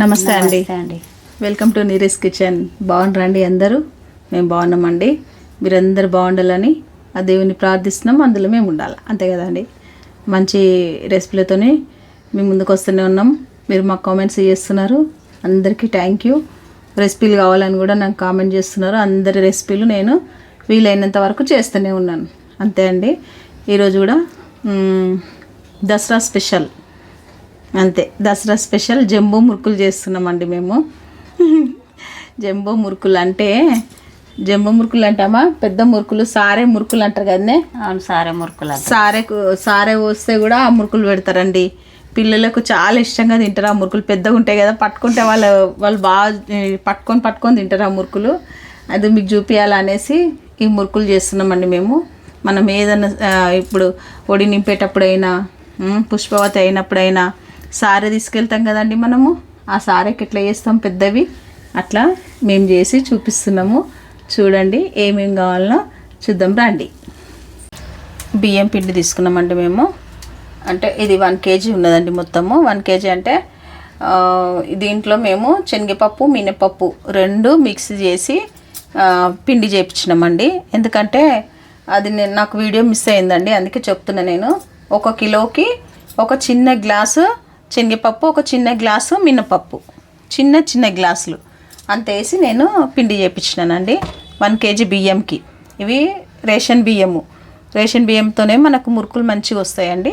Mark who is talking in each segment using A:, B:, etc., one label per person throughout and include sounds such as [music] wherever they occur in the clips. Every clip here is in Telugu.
A: నమస్తే అండి. వెల్కమ్ టు నీరస్ కిచెన్ బాగున్నారండి అందరూ? మేము బాగున్నామండి. మీరందరూ బాగుండాలని ఆ దేవుని ప్రార్థిస్తున్నాం. అందులో మేము ఉండాలి. అంతే కదండి. మంచి రెసిపీలతోనే మేము ముందుకు వస్తూనే ఉన్నాం. మీరు మాకు కామెంట్స్ చేస్తున్నారు. అందరికీ థ్యాంక్ యూ రెసిపీలు కావాలని కూడా నాకు కామెంట్ చేస్తున్నారు. అందరి రెసిపీలు నేను వీలైనంత వరకు చేస్తూనే ఉన్నాను. అంతే అండి. ఈరోజు కూడా దసరా స్పెషల్. అంతే. దసరా స్పెషల్ జంబో మురుకులు చేస్తున్నామండి మేము. జంబో మురుకులు అంటే జంబో మురుకులు అంటామా? పెద్ద మురుకులు సారే మురుకులు అంటారు కదనే?
B: అవును సారే మురుకులు
A: సారే సారే వస్తే కూడా ఆ మురుకులు పెడతారండి. పిల్లలకు చాలా ఇష్టంగా తింటారు ఆ మురుకులు. పెద్దగా ఉంటాయి కదా పట్టుకుంటే వాళ్ళు వాళ్ళు బాగా పట్టుకొని పట్టుకొని తింటారు ఆ మురుకులు. అది మీకు చూపించాలనేసి ఈ మురుకులు చేస్తున్నామండి మేము. మనం ఏదైనా ఆ, ఇప్పుడు ఒడి నింపేటప్పుడైనా పుష్పవతి అయినప్పుడైనా సారే తీసుకెళ్తాం కదండి మనము. ఆ సారెకి ఎట్లా చేస్తాం పెద్దవి? అట్లా మేము చేసి చూపిస్తున్నాము. చూడండి ఏమేమి కావాలనో చూద్దాం రండి. బియ్యం పిండి తీసుకున్నామండి మేము. అంటే ఇది వన్ కేజీ ఉన్నదండి మొత్తము. వన్ కేజీ అంటే దీంట్లో మేము శనగపప్పు మినపప్పు రెండు మిక్స్ చేసి పిండి చేపించినామండి. ఎందుకంటే అది నేను నాకు వీడియో మిస్ అయిందండి. అందుకే చెప్తున్నా నేను. ఒక కిలోకి ఒక చిన్న గ్లాసు శనగపప్పు ఒక చిన్న గ్లాసు మినపప్పు. చిన్న చిన్న గ్లాసులు. అంత వేసి నేను పిండి చేపించినానండి. One KG బియ్యంకి. ఇవి రేషన్ బియ్యము. రేషన్ బియ్యంతోనే మనకు మురుకులు మంచిగా వస్తాయండి.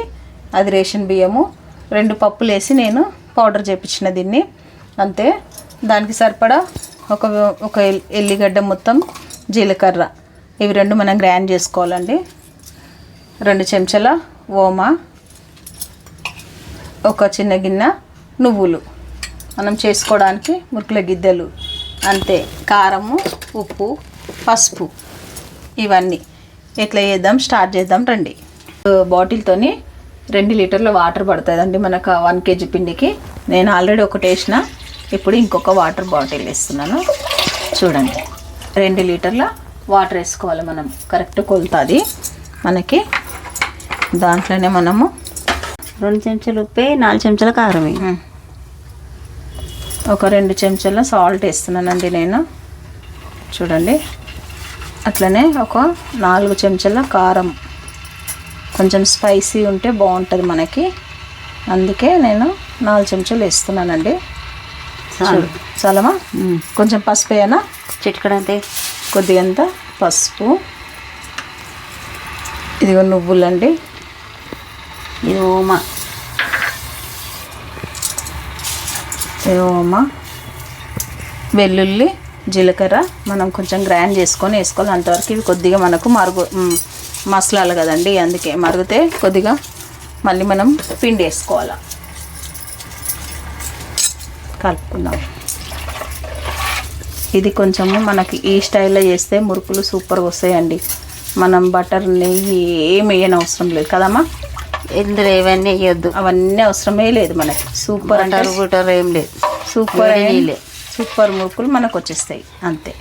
A: అది రేషన్ బియ్యము. రెండు పప్పులు వేసి నేను పౌడర్ చేయించిన దీన్ని. అంతే. దానికి సరిపడా ఒక ఒక ఎల్లిగడ్డ మొత్తం జీలకర్ర. ఇవి రెండు మనం గ్రైండ్ చేసుకోవాలండి. రెండు చెంచాల ఓమా ఒక చిన్న గిన్నె నువ్వులు. మనం చేసుకోవడానికి మురుకుల గిద్దెలు అంతే. కారము ఉప్పు పసుపు ఇవన్నీ. ఎట్లా చేద్దాం? స్టార్ట్ చేద్దాం రండి. బాటిల్తోని రెండు లీటర్ల వాటర్ పడుతుందండి మనకు వన్ కేజీ పిండికి. నేను ఆల్రెడీ ఒకటి వేసిన. ఇప్పుడు ఇంకొక వాటర్ బాటిల్ వేస్తున్నాను. చూడండి. రెండు లీటర్ల వాటర్ వేసుకోవాలి మనం. కరెక్ట్ కొలుతుంది. మనకి దాంట్లోనే మనము
B: రెండు చెంచాలు ఉప్పే నాలుగు చెంచాల కారం.
A: ఒక రెండు చెంచాల సాల్ట్ వేస్తున్నానండి నేను. చూడండి. అట్లనే ఒక నాలుగు చెంచాల కారం. కొంచెం స్పైసీ ఉంటే బాగుంటుంది మనకి. అందుకే నేను నాలుగు చెంచాలు వేస్తున్నానండి.
B: చాలు.
A: చాలమా. కొంచెం పసుపు వేయనా?
B: చిటికడంతే
A: కొద్దిగంత పసుపు. ఇదిగో నువ్వులండి.
B: యోమ
A: యోమ వెల్లుల్లి జీలకర్ర మనం కొంచెం గ్రైండ్ చేసుకొని వేసుకోవాలి. అంతవరకు ఇవి కొద్దిగా మనకు మరుగు మసాలాలు కదండి. అందుకే మరుగుతే కొద్దిగా మళ్ళీ మనం పిండి వేసుకోవాలి. కలుపుకుందాం. ఇది కొంచెము మనకి ఈ స్టైల్లో చేస్తే మురుకులు సూపర్గా వస్తాయండి. మనం బటర్ నెయ్యి ఏమి వేయని అవసరం లేదు కదమ్మా?
B: ఇందులో ఇవన్నీ వేయొద్దు.
A: అవన్నీ అవసరమే లేదు మనకి. సూపర్ అంటే
B: బటర్ బుటర్ ఏం లేదు.
A: సూపర్
B: నీళ్ళే.
A: సూపర్ మురుకులు మనకు వచ్చేస్తాయి. అంతే.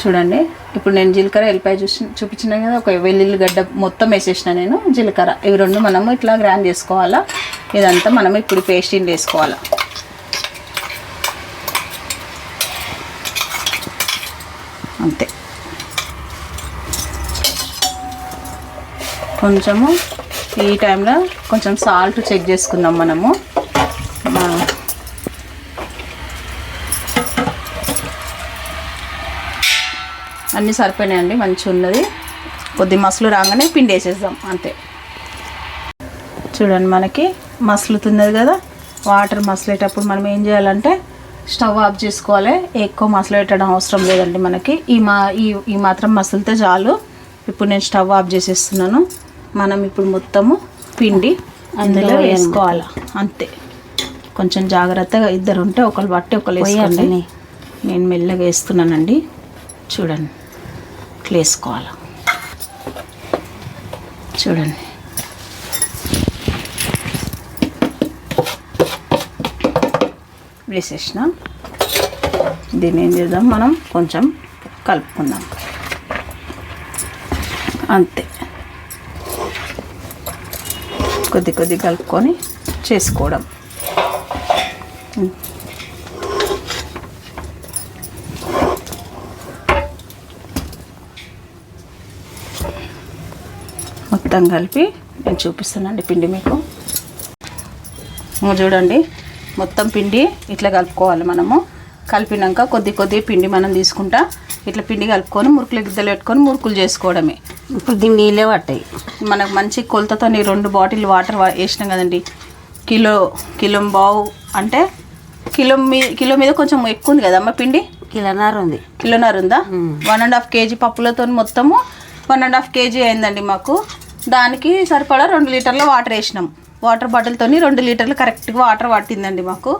A: చూడండి ఇప్పుడు నేను జీలకర్ర ఎల్లిపాయ చూసి చూపించిన కదా ఒక వెల్లుల్లి గడ్డ మొత్తం వేసేసిన నేను జీలకర్ర. ఇవి రెండు మనము ఇట్లా గ్రైండ్ చేసుకోవాలా? ఇదంతా మనం ఇప్పుడు పేస్ట్ ఇన్ వేసుకోవాలా అంతే కొంచెము ఈ టైంలో కొంచెం సాల్ట్ చెక్ చేసుకుందాం మనము. అన్నీ సరిపోయినాయండి మంచిగా ఉన్నది. కొద్ది మసలు రాగానే పిండి వేసేద్దాం అంతే. చూడండి మనకి మసలుతున్నది కదా వాటర్ మసలేటప్పుడు మనం ఏం చేయాలంటే స్టవ్ ఆఫ్ చేసుకోవాలి. ఎక్కువ మసలేటడం అవసరం లేదండి మనకి. ఈ మా ఈ ఈ మాత్రం మసలితే చాలు. ఇప్పుడు నేను స్టవ్ ఆఫ్ చేసేస్తున్నాను. మనం ఇప్పుడు మొత్తము పిండి అందులో వేసుకోవాలి? అంతే. కొంచెం జాగ్రత్తగా ఇద్దరు ఉంటే ఒకరు బట్టి ఒకరు వేసుకోండి. నేను మెల్లగా వేస్తున్నానండి. చూడండి. ఇట్లా వేసుకోవాలి? చూడండి. వేసేసిన. దీన్ని ఏం చేద్దాం? మనం కొంచెం కలుపుకుందాం. అంతే. కొద్ది కొద్ది కలుపుకొని చేసుకోవడం. మొత్తం కలిపి నేను చూపిస్తానండి పిండి మీకు. చూడండి మొత్తం పిండి ఇట్లా కలుపుకోవాలి మనము. కలిపినాక కొద్ది కొద్ది పిండి మనం తీసుకుంటా ఇట్లా పిండి కలుపుకొని మురుకులు గిద్దలు పెట్టుకొని మురుకులు చేసుకోవడమే.
B: ఇప్పుడు దీన్ని నీళ్ళే పట్టాయి.
A: మనకు మంచి కొలతతో నీ రెండు బాటిల్ వాటర్ వేసినాం కదండి. కిలో కిలో బావు అంటే కిలో మీ కిలో మీద కొంచెం ఎక్కువ ఉంది కదమ్మా పిండి?
B: కిలోన్నర ఉంది.
A: కిలోన్నర ఉందా. వన్ అండ్ హాఫ్ కేజీ పప్పులతో మొత్తము వన్ అండ్ హాఫ్ కేజీ అయిందండి మాకు. దానికి సరిపడా రెండు లీటర్ల వాటర్ వేసినాం. వాటర్ బాటిల్తో రెండు లీటర్లు కరెక్ట్గా వాటర్ పట్టిందండి మాకు.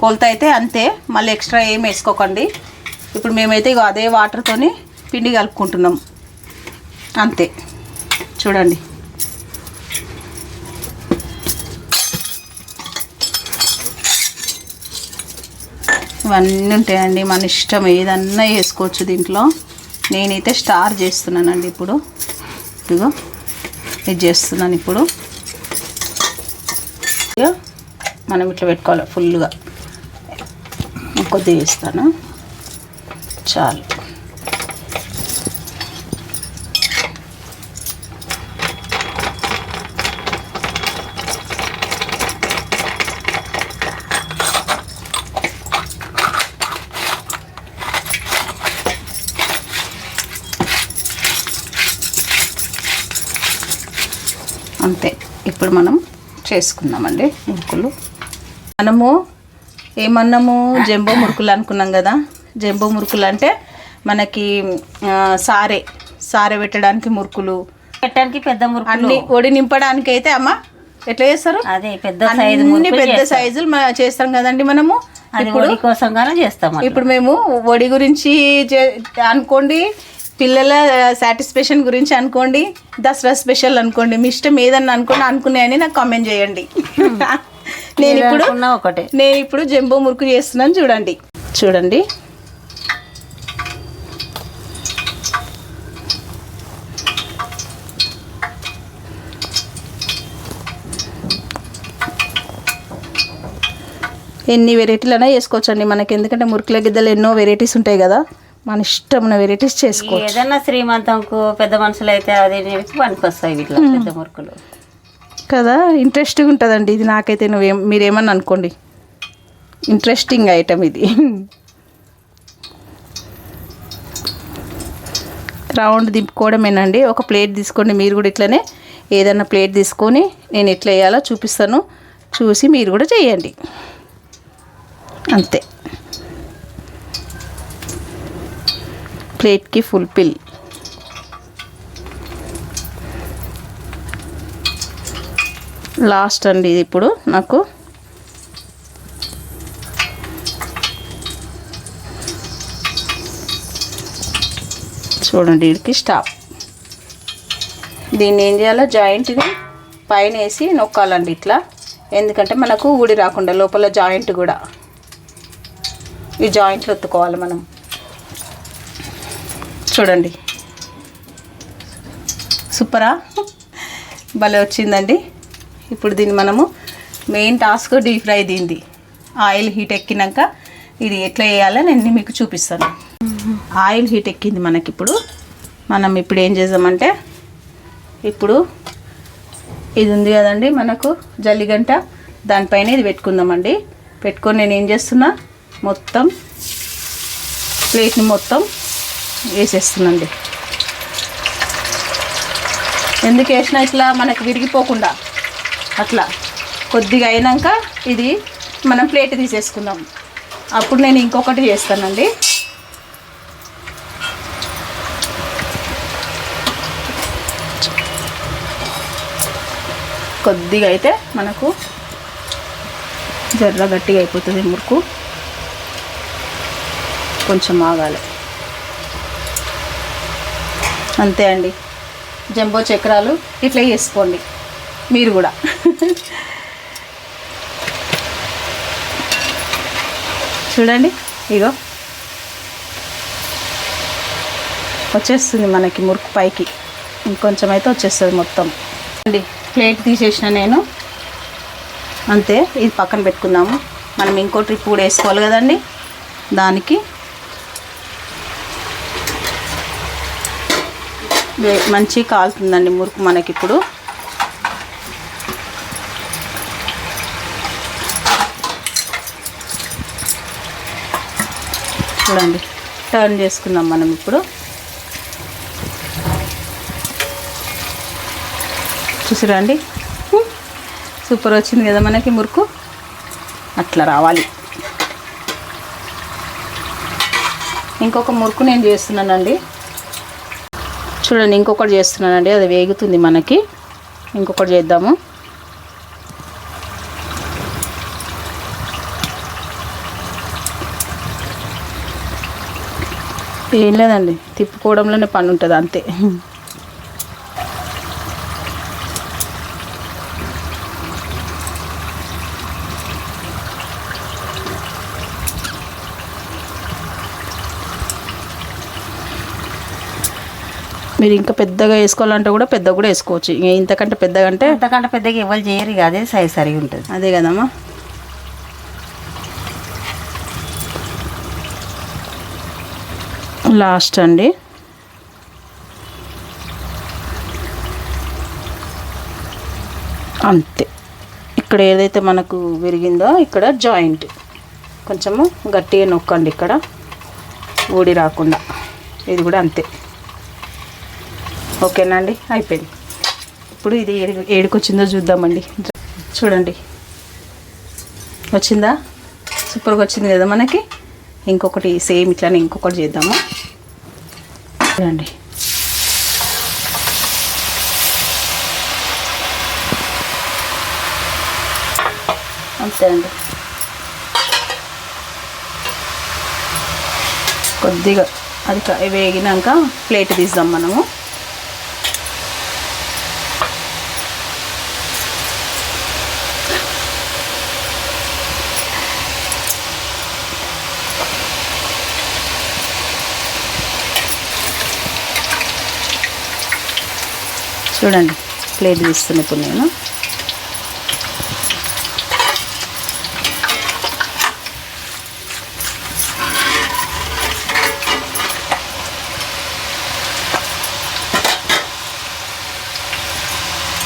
A: కొలత అయితే అంతే మళ్ళీ ఎక్స్ట్రా ఏం వేసుకోకండి. ఇప్పుడు మేమైతే ఇగో అదే వాటర్తోని పిండి కలుపుకుంటున్నాం. అంతే. చూడండి. ఇవన్నీ ఉంటాయండి. మన ఇష్టం ఏదన్నా వేసుకోవచ్చు దీంట్లో. నేనైతే స్టార్ చేస్తున్నానండి ఇప్పుడు. ఇదిగో ఇది చేస్తున్నాను ఇప్పుడు. మనం ఇట్లా పెట్టుకోవాలి ఫుల్గా. కొద్దిగా వేస్తాను చాలు అంతే ఇప్పుడు మనం చేసుకుందామండి మురుకులు. మనము ఏమన్నాము జంబో మురుకులు అనుకున్నాం కదా. జంబో మురుకులు అంటే మనకి సారే. సారే పెట్టడానికి మురుకులు.
B: పెట్టడానికి పెద్ద మురుకులు.
A: అన్ని ఒడి నింపడానికి అయితే అమ్మ ఎట్లా చేస్తారు?
B: అదే పెద్ద సైజు
A: పెద్ద. సైజులు చేస్తాం కదండి మనము. ఇప్పుడు
B: కోసంగానే చేస్తాం.
A: ఇప్పుడు మేము ఒడి గురించి అనుకోండి పిల్లల సాటిస్ఫాక్షన్ గురించి అనుకోండి దసరా స్పెషల్ అనుకోండి మీ ఇష్టం ఏదన్నా అనుకోండి అనుకున్నాయని నాకు కామెంట్ చేయండి. [laughs] నేను ఇప్పుడు
B: ఒకటే.
A: నేను ఇప్పుడు జంబో మురుకు చేస్తున్నాను చూడండి. చూడండి. ఎన్ని వెరైటీలైనా చేసుకోవచ్చండి మనకి. ఎందుకంటే మురుకుల గిద్దలు ఎన్నో వెరైటీస్ ఉంటాయి కదా. మన ఇష్టమైన వెరైటీస్ చేసుకో
B: ఏదన్నా శ్రీమంతంకు పెద్ద మనుషులు అయితే అది పనికి వస్తాయి ఇట్లా పెద్ద మురుకులు.
A: కదా ఇంట్రెస్టింగ్ ఉంటుందండి. ఇది నాకైతే నువ్వేం మీరేమన్నా అనుకోండి. ఇంట్రెస్టింగ్ ఐటమ్ ఇది. రౌండ్ దింపుకోవడమేనండి. ఒక ప్లేట్ తీసుకోండి. మీరు కూడా ఇట్లనే ఏదైనా ప్లేట్ తీసుకొని నేను ఎట్లా వేయాలో చూపిస్తాను. చూసి మీరు కూడా చేయండి. అంతే. ప్లేట్కి ఫుల్ పిల్. లాస్ట్ అండి ఇది ఇప్పుడు నాకు. చూడండి వీడికి స్టాప్. దీన్ని ఏం చేయాలో జాయింట్ని పైన వేసి నొక్కాలండి ఇట్లా. ఎందుకంటే మనకు ఊడి రాకుండా లోపల జాయింట్ కూడా. ఈ జాయింట్లు ఒత్తుకోవాలి మనం. చూడండి. సూపరా? భలే వచ్చిందండి. ఇప్పుడు దీన్ని మనము మెయిన్ టాస్క్ డీప్ ఫ్రై దీంది ఆయిల్ హీట్ ఎక్కినాక ఇది ఎట్లా వేయాలో నేను మీకు చూపిస్తాను. ఆయిల్ హీట్ ఎక్కింది మనకి ఇప్పుడు. మనం ఇప్పుడు ఏం చేద్దామంటే ఇప్పుడు ఇది ఉంది కదండి మనకు జల్లిగంట. దానిపైన ఇది పెట్టుకుందామండి. పెట్టుకొని నేను ఏం చేస్తున్నా మొత్తం ప్లేట్ని మొత్తం వేసేస్తుందండి. ఎందుకు వేసినా ఇట్లా మనకు విరిగిపోకుండా అట్లా కొద్దిగా అయినాక ఇది మనం ప్లేట్ తీసేసుకుందాం. అప్పుడు నేను ఇంకొకటి చేస్తానండి. కొద్దిగా అయితే మనకు జర్ర గట్టిగా అయిపోతుంది మురుకు. కొంచెం ఆగాలి. అంతే అండి. జంబో చక్రాలు ఇట్లా వేసుకోండి మీరు కూడా. చూడండి ఇగో. వచ్చేస్తుంది మనకి మురుకు పైకి. ఇంకొంచెం అయితే వచ్చేస్తుంది మొత్తం. అండి ప్లేట్ తీసేసిన నేను. అంతే ఇది పక్కన పెట్టుకుందాము. మనం ఇంకో ట్రిప్ కూడా వేసుకోవాలి కదండి. దానికి మంచి కాలుతుందండి మురుకు మనకి ఇప్పుడు చూడండి టర్న్ చేసుకుందాం మనం ఇప్పుడు. చూసిరా అండి సూపర్ వచ్చింది కదా మనకి మురుకు. అట్లా రావాలి. ఇంకొక మురుకు నేను చేస్తున్నానండి. చూడండి ఇంకొకటి చేస్తున్నానండి అది వేగుతుంది మనకి. ఇంకొకటి చేద్దాము. ఏం లేదండి తిప్పుకోవడంలోనే పని ఉంటుంది అంతే. మీరు ఇంకా పెద్దగా వేసుకోవాలంటే కూడా పెద్దగా కూడా వేసుకోవచ్చు. ఇంతకంటే పెద్దగా అంటే
B: అంతకంటే పెద్దగా ఎవరు చేయరు ఇక అదే సైజ్ సరిగా ఉంటుంది.
A: అదే కదమ్మా. లాస్ట్ అండి. అంతే. ఇక్కడ ఏదైతే మనకు విరిగిందో ఇక్కడ జాయింట్. కొంచెము గట్టిగా నొక్కండి ఇక్కడ. ఊడి రాకుండా. ఇది కూడా అంతే. ఓకేనా అండి అయిపోయింది. ఇప్పుడు ఇది ఏడు ఏడుకొచ్చిందో చూద్దామండి. చూడండి. వచ్చిందా? సూపర్గా వచ్చింది కదా మనకి? ఇంకొకటి సేమ్ ఇట్లానే ఇంకొకటి చేద్దాము? చూడండి. అంతే అండి. కొద్దిగా అది వేగినాక ప్లేట్ తీద్దాం మనము. చూడండి ప్లేట్ తీస్తున్నా ఇప్పుడు నేను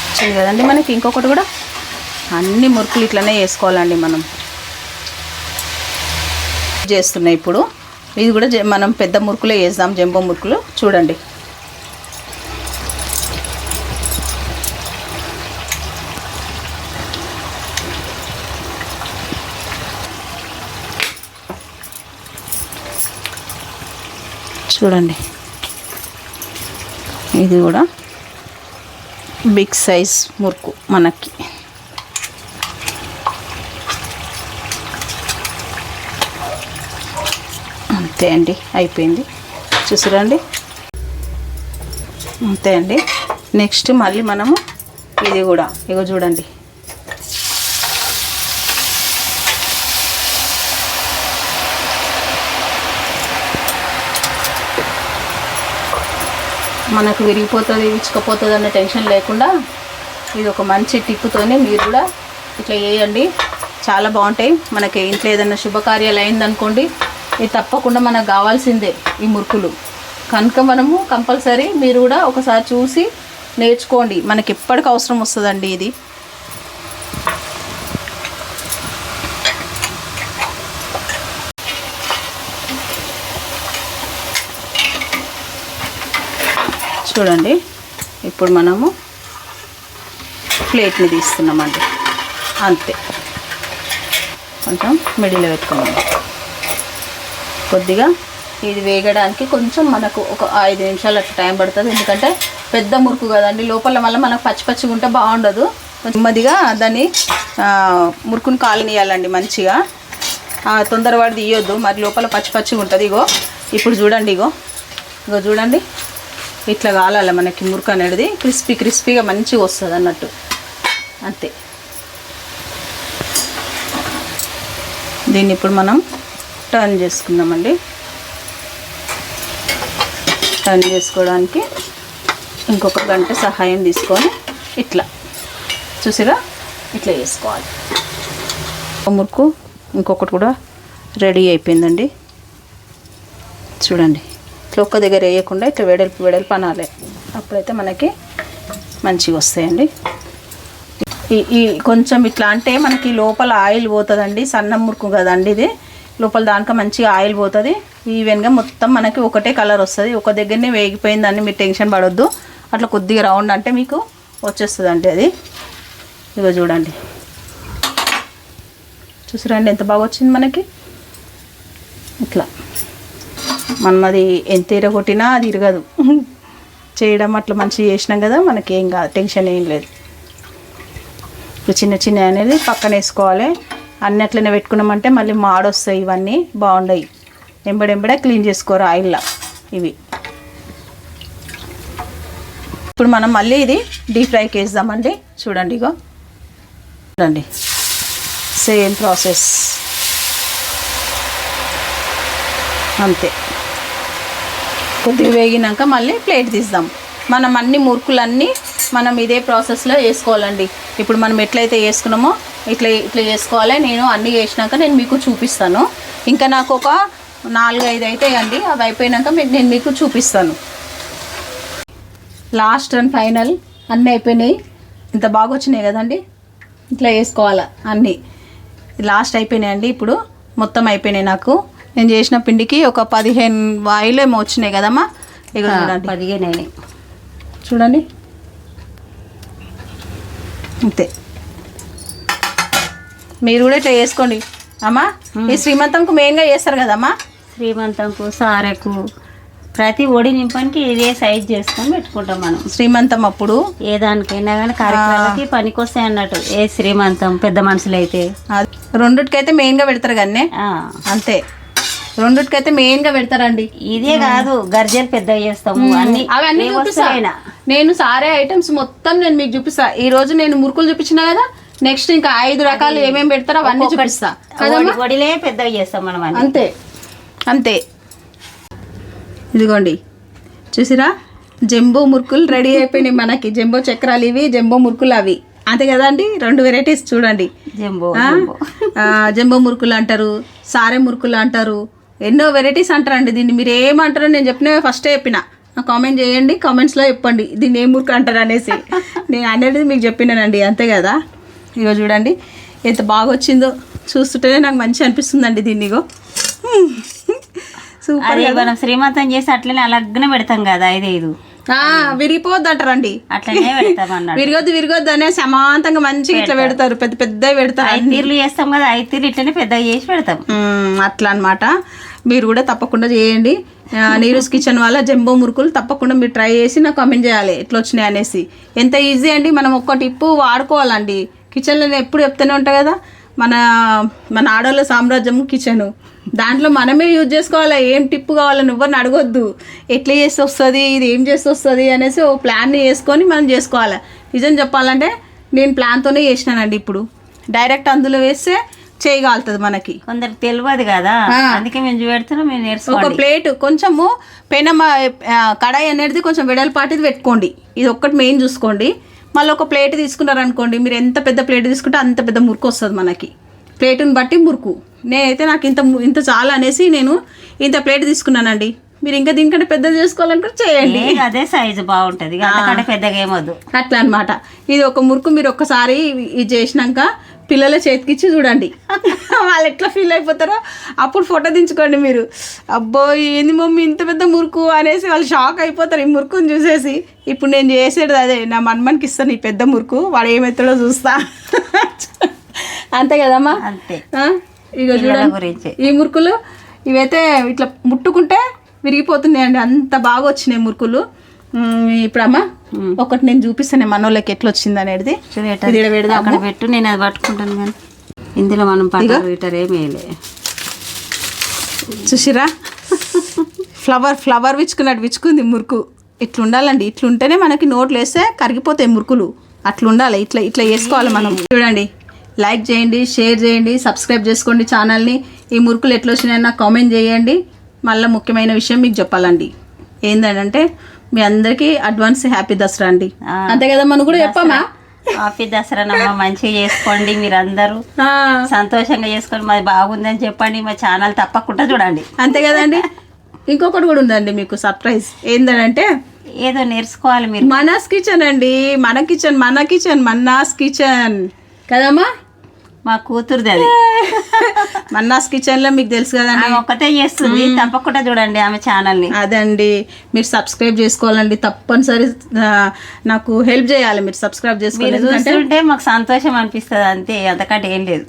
A: వచ్చింది కదండి మనకి ఇంకొకటి కూడా అన్ని మురుకులు ఇట్లనే వేసుకోవాలండి మనం. చేస్తున్నాయి ఇప్పుడు. ఇది కూడా మనం పెద్ద మురుకులే వేద్దాం జంబో మురుకులు. చూడండి. చూడండి. ఇది కూడా బిగ్ సైజ్ మురుకు మనకి. అంతే అండి అయిపోయింది. చూసిరండి? అంతే అండి. నెక్స్ట్ మళ్ళీ మనము ఇది కూడా ఇగో చూడండి. మనకు విరిగిపోతుంది విచ్చుకపోతుంది అన్న టెన్షన్ లేకుండా ఇది ఒక మంచి టిప్పుతోనే మీరు కూడా ఇట్లా వేయండి చాలా బాగుంటాయి. మనకి ఇంట్లో ఏదైనా శుభకార్యాలు అయిందనుకోండి ఇది తప్పకుండా మనకు కావాల్సిందే ఈ మురుకులు. కనుక మనము కంపల్సరీ మీరు కూడా ఒకసారి చూసి నేర్చుకోండి. మనకి ఎప్పటికి అవసరం వస్తుందండి ఇది. చూడండి. ఇప్పుడు మనము ప్లేట్ని తీస్తున్నామండి. అంతే. కొంచెం మిడిలో పెట్టుకోండి కొద్దిగా ఇది వేగడానికి కొంచెం మనకు ఒక ఐదు నిమిషాలు అట్లా టైం పడుతుంది. ఎందుకంటే పెద్ద మురుకు కదండి. లోపల మళ్ళీ మనకు పచ్చి పచ్చిగా ఉంటే బాగుండదు. నెమ్మదిగా దాన్ని మురుకుని కాలనీయాలండి మంచిగా. ఆ, తొందరపడి తీయొద్దు. మరి లోపల పచ్చి పచ్చిగా ఉంటుంది. ఇగో ఇప్పుడు చూడండి ఇగో. ఇగో చూడండి. ఇట్లా కాలాలి మనకి మురుకు అనేది. క్రిస్పీ క్రిస్పీగా మంచిగా వస్తుంది అన్నట్టు. అంతే. దీన్ని ఇప్పుడు మనం టర్న్ చేసుకుందామండి. టర్న్ చేసుకోవడానికి ఇంకొక గంట సహాయం తీసుకొని ఇట్లా. చూసిరా? ఇట్లా చేసుకోవాలి. ఒక మురుకు ఇంకొకటి కూడా రెడీ అయిపోయిందండి. చూడండి. ఇట్లా ఒక్క దగ్గర వేయకుండా ఇట్లా వెడల్పు వెడల్పు అనాలి. అప్పుడైతే మనకి మంచిగా వస్తాయండి. ఈ ఈ కొంచెం ఇట్లా అంటే మనకి లోపల ఆయిల్ పోతుందండి సన్న మురుకు కదండి ఇది. లోపల దానిక మంచిగా ఆయిల్ పోతుంది. ఈవెన్గా మొత్తం మనకి ఒకటే కలర్ వస్తుంది. ఒక దగ్గరనే వేగిపోయిందని మీరు టెన్షన్ పడొద్దు. అట్లా కొద్దిగా రౌండ్ అంటే మీకు వచ్చేస్తుంది అది. ఇదిగో చూడండి. చూసిరండి ఎంత బాగా వచ్చింది మనకి? ఇట్లా. మనం అది ఎంత ఎరగొట్టినా అది ఇరగదు. చేయడం అట్లా మంచిగా చేసినాం కదా మనకి ఏం కాదు టెన్షన్ ఏం లేదు. ఇప్పుడు చిన్న చిన్న అనేది పక్కన వేసుకోవాలి. అన్ని అట్లనే పెట్టుకున్నామంటే మళ్ళీ మాడొస్తాయి ఇవన్నీ బాగుండయి. ఎంబడెంబడే క్లీన్ చేసుకోరు ఆయిల్లా ఇవి. ఇప్పుడు మనం మళ్ళీ ఇది డీప్ ఫ్రైకి వేద్దామండి చూడండి ఇగో. చూడండి. Same process. అంతే. కొద్దిగా వేగినాక మళ్ళీ ప్లేట్ తీద్దాం. మనం అన్ని మురుకులన్నీ మనం ఇదే ప్రాసెస్లో వేసుకోవాలండి. ఇప్పుడు మనం ఎట్లయితే వేసుకున్నామో ఇట్లా ఇట్లా చేసుకోవాలి నేను అన్నీ వేసినాక నేను మీకు చూపిస్తాను. ఇంకా నాకు ఒక నాలుగు ఐదు అవుతాయండి అవి అయిపోయినాక నేను మీకు చూపిస్తాను. లాస్ట్ అండ్ ఫైనల్ అన్నీ అయిపోయినాయి. ఇంత బాగా వచ్చినాయి కదండి? ఇట్లా వేసుకోవాలి అన్నీ. లాస్ట్ అయిపోయినాయండి. ఇప్పుడు మొత్తం అయిపోయినాయి నాకు. నేను చేసిన పిండికి ఒక పదిహేను వాయిలు ఏమో వచ్చినాయి కదమ్మా. ఇక చూడండి.
B: పదిహేను అయినాయి.
A: చూడండి. అంతే. మీరు కూడా ఇట్లా చేసుకోండి. అమ్మా ఈ శ్రీమంతంకు మెయిన్గా చేస్తారు కదమ్మా.
B: శ్రీమంతంకు సారెకు ప్రతి ఒడి నింపనికి ఇదే సైజ్ చేసుకొని పెట్టుకుంటాం మనం.
A: శ్రీమంతం అప్పుడు.
B: ఏ దానికైనా కానీ కార్యక్రమాలకి పనికొస్తాయి అన్నట్టు. ఏ శ్రీమంతం పెద్ద మనుషులు అయితే
A: అది రెండుటికైతే మెయిన్గా పెడతారు కానీ
B: ఆ,
A: అంతే రెండుటికైతే మెయిన్గా పెడతారండి.
B: ఇదే కాదు గర్జలు పెద్దగా చేస్తాము. అన్ని
A: అవన్నీ. నేను సారే ఐటమ్స్ మొత్తం నేను మీకు చూపిస్తా. ఈ రోజు నేను మురుకులు చూపించిన కదా నెక్స్ట్ ఇంకా ఐదు రకాలు ఏమేమి పెడతారో అవన్నీ చూపిస్తా.
B: ఒడిలే పెద్దగా చేస్తాం మనం
A: అంతే. అంతే. ఇదిగోండి. చూసిరా? జంబో మురుకులు రెడీ అయిపోయినాయి మనకి. జంబో చక్రాలు ఇవి జంబో మురుకులు అవి. అంతే కదా అండి? రెండు వెరైటీస్ చూడండి.
B: జంబో జంబో
A: మురుకులు అంటారు సారె మురుకులు అంటారు ఎన్నో వెరైటీస్ అంటారండి దీన్ని. మీరు ఏమంటారో నేను చెప్పిన ఫస్ట్ చెప్పిన. కామెంట్ చేయండి కామెంట్స్లో చెప్పండి. దీన్ని ఏ మురుకు అంటారు అనేసి. [laughs] నేను అనేది మీకు చెప్పినానండి అంతే కదా? ఇగో చూడండి ఎంత బాగా వచ్చిందో చూస్తుంటేనే నాకు మంచి అనిపిస్తుందండి దీన్ని ఇగో. సూపర్
B: మనం శ్రీమంతం చేసి అట్లనే అలాగనే పెడతాం కదా ఐదైదు.
A: విరిగిపోద్ది అంటారండి
B: అట్లనే పెడతాం
A: విరిగొద్దు విరిగొద్దు అనే సమాంతంగా మంచిగా ఇట్లా పెడతారు. పెద్ద పెద్దవి పెడతారు.
B: ఐదు తీర్లు చేస్తాం కదా ఐదు తీర్లు ఇట్లనే పెద్దగా చేసి పెడతాం.
A: అట్లా అన్నమాట. మీరు కూడా తప్పకుండా చేయండి. ఆ, నీరూస్ కిచెన్ వాళ్ళ జంబో మురుకులు తప్పకుండా మీరు ట్రై చేసి నాకు కామెంట్ చేయాలి. ఎట్లా వచ్చినాయి అనేసి. ఎంత ఈజీ అండి మనం ఒక్క టిప్పు వాడుకోవాలండి. కిచెన్లో నేను ఎప్పుడు చెప్తూనే ఉంటా కదా మన మన ఆడవాళ్ళ సామ్రాజ్యం కిచెను. దాంట్లో మనమే యూజ్ చేసుకోవాలి? ఏం టిప్పు కావాలని ఎవరిని అడగొద్దు. ఎట్లా చేసి వస్తుంది ఇది ఏం చేసి వస్తుంది అనేసి ఓ ప్లాన్ని వేసుకొని మనం చేసుకోవాలి. నిజం చెప్పాలంటే నేను ప్లాన్తోనే చేసినానండి ఇప్పుడు. డైరెక్ట్ అందులో వేస్తే చేయగలుగుతుంది మనకి.
B: కొందరికి తెలియదు కదా. అందుకే మేము చూపెడుతున్నాం మేము
A: ఒక
B: నేర్చుకోండి
A: ప్లేట్ కొంచెము పెనమ ఆ, కడాయి అనేది కొంచెం వెడల్పాటిది పెట్టుకోండి. ఇది ఒక్కటి మెయిన్ చూసుకోండి. మళ్ళీ ఒక ప్లేట్ తీసుకున్నారు అనుకోండి మీరు ఎంత పెద్ద ప్లేట్ తీసుకుంటే అంత పెద్ద మురుకు వస్తుంది మనకి. ప్లేటుని బట్టి మురుకు. నేనైతే నాకు ఇంత ఇంత చాలా అనేసి నేను ఇంత ప్లేట్ తీసుకున్నానండి. మీరు ఇంకా దీనికంటే పెద్దది చేసుకోవాలనుకుంటే చేయండి.
B: అదే సైజు బాగుంటది. పెద్దగా ఏమొద్దు.
A: అట్లా అన్నమాట. ఇది ఒక మురుకు మీరు ఒక్కసారి ఇది చేసినాక పిల్లల చేతికిచ్చి చూడండి. [laughs] వాళ్ళు ఎట్లా ఫీల్ అయిపోతారో అప్పుడు ఫోటో దించుకోండి మీరు. అబ్బో ఏంది మమ్మీ ఇంత పెద్ద మురుకు అనేసి వాళ్ళు షాక్ అయిపోతారు ఈ మురుకుని చూసేసి. ఇప్పుడు నేను చేసేది అదే నా మన్మన్కి ఇస్తాను ఈ పెద్ద మురుకు వాడు ఏమెత్తాడో చూస్తా. [laughs] అంతే కదమ్మా?
B: అంతే. పిల్లల
A: చూడండి. ఈ మురుకులు ఇవైతే ఇట్లా ముట్టుకుంటే విరిగిపోతున్నాయండి అంత బాగా వచ్చినాయి మురుకులు. ఇప్పుడు అమ్మ ఒకటి నేను చూపిస్తాను మనోళ్ళకి ఎట్లా వచ్చింది అనేది.
B: అక్కడ పెట్టు నేను అది పట్టుకుంటాను కానీ. ఇందులో మనం పట్టారు వీటర్ ఏమి వేయలే.
A: చూసిరా ఫ్లవర్ ఫ్లవర్ విచ్చుకున్నట్టు విచ్చుకుంది మురుకు. ఇట్లా ఉండాలండి ఇట్లా ఉంటేనే మనకి నోట్లు వేస్తే కరిగిపోతాయి మురుకులు. అట్లా ఉండాలి ఇట్లా ఇట్లా వేసుకోవాలి మనం. చూడండి లైక్ చేయండి షేర్ చేయండి సబ్స్క్రైబ్ చేసుకోండి ఛానల్ని. ఈ మురుకులు ఎట్లా వచ్చినాయో నాకు కామెంట్ చేయండి. మళ్ళీ ముఖ్యమైన విషయం మీకు చెప్పాలండి. ఏంటంటే మీ అందరికీ అడ్వాన్స్ హ్యాపీ దసరా అండి. అంతే కదా మనం కూడా చెప్పామా?
B: హ్యాపీ దసరానమ్మ మంచిగా చేసుకోండి మీరందరూ. సంతోషంగా చేసుకొని మాది బాగుందని చెప్పండి మా ఛానల్ తప్పకుండా చూడండి.
A: అంతే కదండి. ఇంకొకటి కూడా ఉందండి మీకు సర్ప్రైజ్. ఏంటంటే
B: ఏదో నేర్చుకోవాలి మీరు.
A: మనస్ కిచెన్ అండి. మన కిచెన్ మన కిచెన్ మన్నాస్ కిచెన్. కదమ్మా?
B: మా కూతురుది అది. [laughs]
A: మన్నాస్ కిచెన్లో మీకు తెలుసు కదండి.
B: ఆమె ఒక్కతే చేస్తుంది. తప్పకుండా చూడండి ఆమె ఛానల్ని
A: అదండి. మీరు సబ్స్క్రైబ్ చేసుకోవాలండి. తప్పనిసరి నాకు హెల్ప్ చేయాలి మీరు సబ్స్క్రైబ్ చేసుకోవాలి.
B: చూస్తుంటే మాకు సంతోషం అనిపిస్తుంది అంతే. అంతకంటే ఏం లేదు.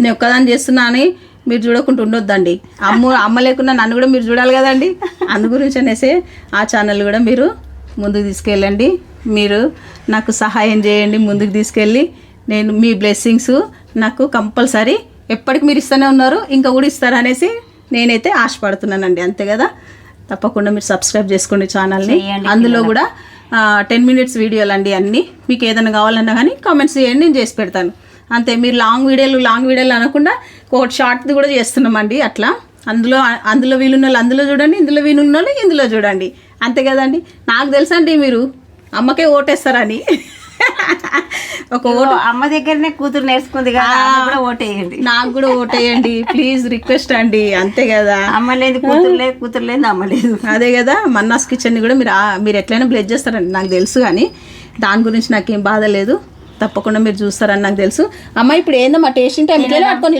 A: నేను ఒక్కదాన్ని చేస్తున్నా అని మీరు చూడకుండా ఉండొద్దండి. అమ్మ అమ్మ లేకుండా నన్ను కూడా మీరు చూడాలి కదండి. అందు గురించి అనేసి ఆ ఛానల్ కూడా మీరు ముందుకు తీసుకెళ్ళండి. మీరు నాకు సహాయం చేయండి ముందుకు తీసుకెళ్ళి. నేను మీ బ్లెస్సింగ్స్ నాకు కంపల్సరీ ఎప్పటికి మీరు ఇస్తూనే ఉన్నారు ఇంకా కూడా ఇస్తారు అనేసి నేనైతే ఆశపడుతున్నానండి అంతే కదా? తప్పకుండా మీరు సబ్స్క్రైబ్ చేసుకోండి ఛానల్ని అందులో కూడా టెన్ మినిట్స్ వీడియోలు అండి అన్నీ. మీకు ఏదైనా కావాలన్నా కానీ కామెంట్స్ చేయండి నేను చేసి పెడతాను. అంతే మీరు లాంగ్ వీడియోలు లాంగ్ వీడియోలు అనకుండా ఒకటి షార్ట్ది కూడా చేస్తున్నామండి అట్లా. అందులో అందులో వీలున్న వాళ్ళు అందులో చూడండి ఇందులో వీలున్న వాళ్ళు ఇందులో చూడండి. అంతే కదండి? నాకు తెలుసండి మీరు అమ్మకే ఓటేస్తారని. [laughs] ఒక ఓ
B: ఓ, అమ్మ దగ్గరనే కూతురు నేర్చుకుంది కదా కూడా ఓటేయండి.
A: నాకు కూడా ఓటేయండి. [laughs] ప్లీజ్ రిక్వెస్ట్ అండి. అంతే కదా.
B: అమ్మ లేదు కూతురు లేదు కూతురు లేదు అమ్మ లేదు.
A: అదే కదా మన్నాస్ కిచెన్ని కూడా మీరు మీరు ఎట్లయినా బ్లెడ్ చేస్తారండి నాకు తెలుసు కానీ దాని గురించి నాకేం బాధ లేదు. తప్పకుండా మీరు చూస్తారని నాకు తెలుసు. అమ్మ ఇప్పుడు ఏందమ్మా టేస్టింగ్ టైం ఇట్లా పట్టుకొని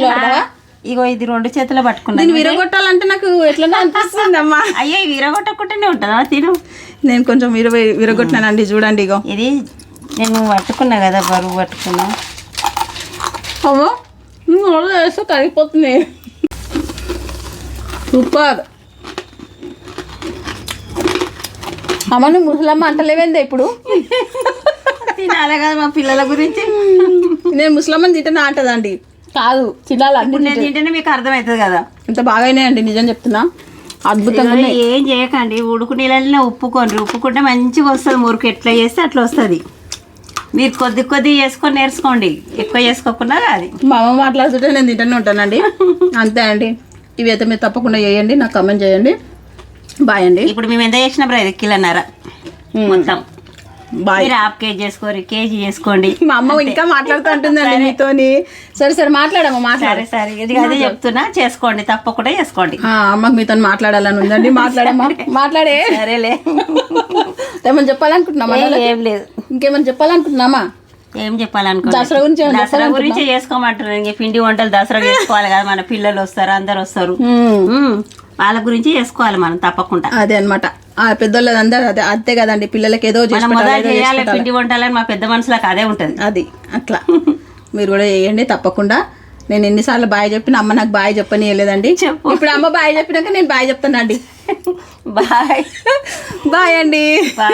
B: ఇగో ఇది రెండు చేతులు పట్టుకున్నా.
A: దీన్ని విరగొట్టాలంటే నాకు ఎట్లనో అనిపిస్తుంది అమ్మా.
B: అయ్యో విరగొట్టకుండానే ఉంటుందా? తిను.
A: నేను కొంచెం విరగొట్టినానండి చూడండి ఇగో.
B: ఇది నేను పట్టుకున్నా కదా బరువు పట్టుకున్నా.
A: అమ్మో నోళ్ళు వేస్తే కరిగిపోతుంది. సూపర్. అమ్మ నువ్వు ముసలమ్మ అంటలేవేందా ఇప్పుడు?
B: తినాలి కదా మా పిల్లల గురించి.
A: నేను ముసలమ్మని తింటే అంటదండి. కాదు తినాలి అన్ని
B: నేను తింటేనే మీకు అర్థమవుతుంది కదా.
A: ఇంత బాగానే నిజం చెప్తున్నా. అద్భుతంగా
B: ఏం చేయకండి ఉడుకు నీళ్ళని ఉప్పుకోండి. ఉప్పుకుంటే మంచిగా వస్తుంది మురుకు. ఎట్లా చేస్తే అట్లా వస్తుంది. మీరు కొద్ది కొద్ది చేసుకొని నేర్చుకోండి. ఎక్కువ చేసుకోకుండా అది.
A: మా అమ్మ మాట్లాడుతుంటే నేను తింటూనే ఉంటానండి. అంతే అండి. ఇవి అయితే మీరు తప్పకుండా చేయండి. నాకు కమెంట్ చేయండి. బాయ్ అండి.
B: ఇప్పుడు మేము ఎంత చేసినా బ్రో ఇది కిలోన్నర. మొత్తం.
A: బాయ్
B: మీరు హాఫ్ కేజీ చేసుకోండి కేజీ [laughs] చేసుకోండి.
A: మా అమ్మ ఇంకా మాట్లాడుతూ ఉంటుందండి మీతోని. సరే సరే మాట్లాడమ్మా మాట్లాడు.
B: సరే సరే. ఇది అదే చెప్తున్నా చేసుకోండి తప్పకుండా చేసుకోండి.
A: అమ్మకి మీతో మాట్లాడాలని ఉందండి. మాట్లాడమ్మా. మాట్లాడే.
B: సరేలే.
A: ఏమని చెప్పాలనుకుంటున్నామా?
B: ఏం లేదు.
A: ఇంకేమని చెప్పాలనుకుంటున్నామా?
B: ఏం చెప్పాలనుకో
A: దసరా గురించి ఏమైనా
B: దసరా గురించి చేసుకోమంటారు. ఇంక పిండి వంటలు దసరా చేసుకోవాలి కదా మన పిల్లలు వస్తారు అందరు వస్తారు. వాళ్ళ గురించి చేసుకోవాలి మనం తప్పకుండా.
A: అదే అన్నమాట. ఆ పెద్దోళ్ళది అందరూ అదే అంతే కదండి. పిల్లలకి ఏదో చేసి
B: మనం
A: పెట్టాలి,
B: మొదలు
A: ఏదో చేసి
B: చేయాలి
A: పెట్టాలి.
B: పిండి వంటలని మా పెద్ద మనుషులకు అదే ఉంటది.
A: అది అట్లా. మీరు కూడా చేయండి తప్పకుండా. నేను ఎన్నిసార్లు బాయ్ చెప్పిన అమ్మ నాకు బాయ్ చెప్పని లేదండి
B: చెప్పు.
A: ఇప్పుడు అమ్మ బాయ్ చెప్పినాక నేను బాయ్ చెప్తానండి.
B: బాయ్.
A: బాయ్ అండి.
B: బాయ్.